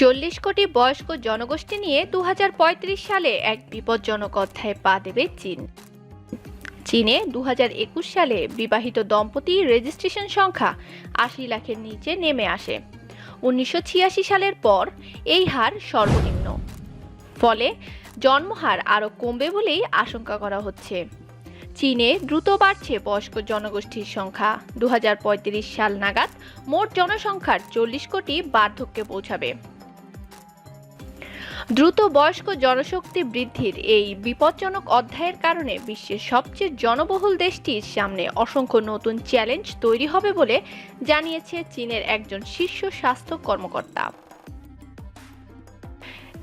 চল্লিশ কোটি বয়স্ক জনগোষ্ঠী নিয়ে দু হাজার পঁয়ত্রিশ সালে এক বিপজ্জনক অধ্যায়ে পা দেবে চীন। চীনে দু হাজার একুশ সালে বিবাহিত দম্পতি রেজিস্ট্রেশন সংখ্যা আশি লাখের নিচে নেমে আসে। উনিশশো ছিয়াশি সালের পর এই হার সর্বনিম্ন। ফলে জন্মহার আরও কমবে বলেই আশঙ্কা করা হচ্ছে। চীনে দ্রুত বাড়ছে বয়স্ক জনগোষ্ঠীর সংখ্যা। দু হাজার পঁয়ত্রিশ সাল নাগাদ মোট জনসংখ্যার চল্লিশ কোটি বার্ধক্যে পৌঁছাবে। দ্রুত বয়স্ক জনশক্তি বৃদ্ধির এই বিপজ্জনক অধ্যায়ের কারণে বিশ্বের সবচেয়ে জনবহুল দেশটির সামনে অসংখ্য নতুন চ্যালেঞ্জ তৈরি হবে বলে জানিয়েছে চীনের একজন শীর্ষ স্বাস্থ্য কর্মকর্তা।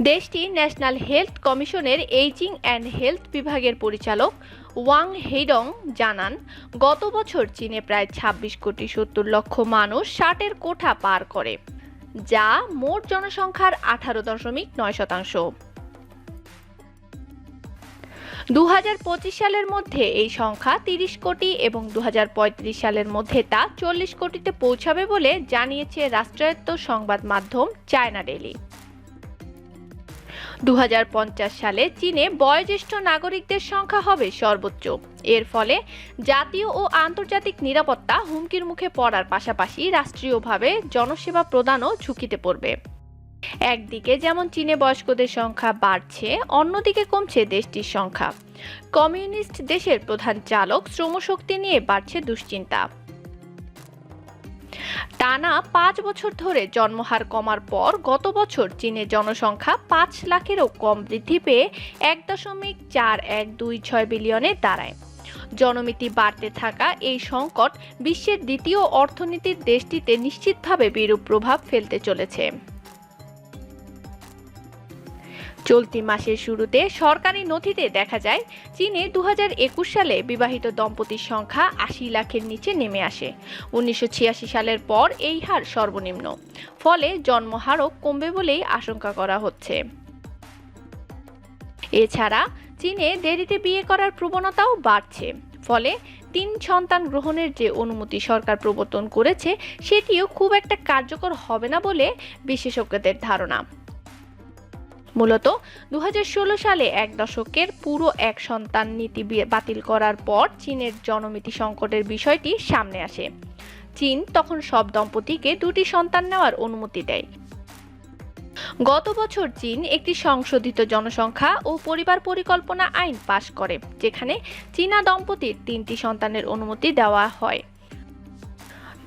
দেশটি ন্যাশনাল হেলথ কমিশনের এইজিং অ্যান্ড হেলথ বিভাগের পরিচালক ওয়াং হেডং জানান, গত বছর চীনে প্রায় ২৬ কোটি সত্তর লক্ষ মানুষ ষাটের কোঠা পার করে। যা মোট জনসংখ্যার আঠারো দশমিক নয় শতাংশ। দু হাজার পঁচিশ সালের মধ্যে এই সংখ্যা তিরিশ কোটি এবং দু হাজার পঁয়ত্রিশ সালের মধ্যে তা চল্লিশ কোটিতে পৌঁছাবে বলে জানিয়েছে রাষ্ট্রায়ত্ত সংবাদ মাধ্যম চায়না ডেলি দু হাজার পঞ্চাশ সালে চীনে বয়োজ্যেষ্ঠ নাগরিকদের সংখ্যা হবে সর্বোচ্চ। এর ফলে জাতীয় ও আন্তর্জাতিক নিরাপত্তা হুমকির মুখে পড়ার পাশাপাশি রাষ্ট্রীয়ভাবে জনসেবা প্রদানও ঝুঁকিতে পড়বে। একদিকে যেমন চীনে বয়স্কদের সংখ্যা বাড়ছে, অন্যদিকে কমছে দেশটির সংখ্যা। কমিউনিস্ট দেশের প্রধান চালক শ্রমশক্তি নিয়ে বাড়ছে দুশ্চিন্তা। টানা পাঁচ বছর ধরে জন্মহার কমার পর গত বছর চীনের জনসংখ্যা পাঁচ লাখেরও কম বৃদ্ধি পেয়ে এক দশমিক চার এক দুই ছয় বিলিয়নে দাঁড়ায়। জনমিতি বাড়তে থাকা এই সংকট বিশ্বের দ্বিতীয় অর্থনীতির দেশটিতে নিশ্চিতভাবে বিরূপ প্রভাব ফেলতে চলেছে। চলতি মাসের শুরুতে সরকারি নথিতে দেখা যায়, চীনে দু হাজার একুশ সালে বিবাহিত দম্পতির সংখ্যা আশি লাখের নিচে নেমে আসে। উনিশশো ছিয়াশি সালের পর এই হার সর্বনিম্ন। ফলে জন্মহারও কমবে বলেই আশঙ্কা করা হচ্ছে। এছাড়া চীনে দেরিতে বিয়ে করার প্রবণতাও বাড়ছে। ফলে তিন সন্তান গ্রহণের যে অনুমতি সরকার প্রবর্তন করেছে, সেটিও খুব একটা কার্যকর হবে না বলে বিশেষজ্ঞদের ধারণা। মূলত দু হাজার ষোলো সালে এক দশকের পুরো এক সন্তান নীতি বাতিল করার পর চীনের জনমিতি সংকটের বিষয়টি সামনে আসে। চীন তখন সব দম্পতিকে দুটি সন্তান নেওয়ার অনুমতি দেয়। গত বছর চীন একটি সংশোধিত জনসংখ্যা ও পরিবার পরিকল্পনা আইন পাশ করে, যেখানে চীনা দম্পতির তিনটি সন্তানের অনুমতি দেওয়া হয়।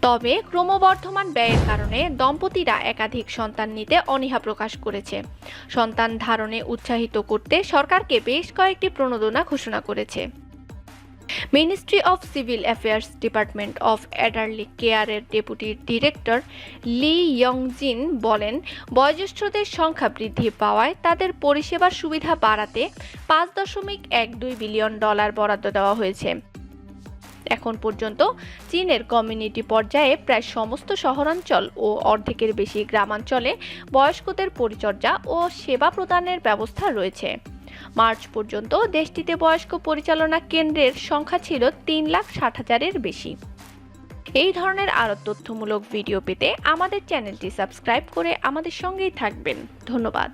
তবে ক্রমবর্ধমান ব্যয়ের কারণে দম্পতিরা একাধিক সন্তান নিতে অনীহা প্রকাশ করেছে। সন্তান ধারণে উৎসাহিত করতে সরকারকে বেশ কয়েকটি প্রণোদনা ঘোষণা করেছে। Ministry of civil affairs department of elderly কেয়ারের ডেপুটি ডিরেক্টর লি ইয়ংজিন বলেন, বয়োজ্যেষ্ঠদের সংখ্যা বৃদ্ধি পাওয়ায় তাদের পরিষেবার সুবিধা বাড়াতে পাঁচ দশমিক এক দুই বিলিয়ন ডলার বরাদ্দ দেওয়া হয়েছে। এখন পর্যন্ত চীনের কমিউনিটি পর্যায়ে প্রায় সমস্ত শহরাঞ্চল ও অর্ধেকের বেশি গ্রামাঞ্চলে বয়স্কদের পরিচর্যা ও সেবা প্রদানের ব্যবস্থা রয়েছে। মার্চ পর্যন্ত দেশটিতে বয়স্ক পরিচালনা কেন্দ্রের সংখ্যা ছিল তিন লাখ ষাট হাজারের বেশি। এই ধরনের আরও তথ্যমূলক ভিডিও পেতে আমাদের চ্যানেলটি সাবস্ক্রাইব করে আমাদের সঙ্গেই থাকবেন। ধন্যবাদ।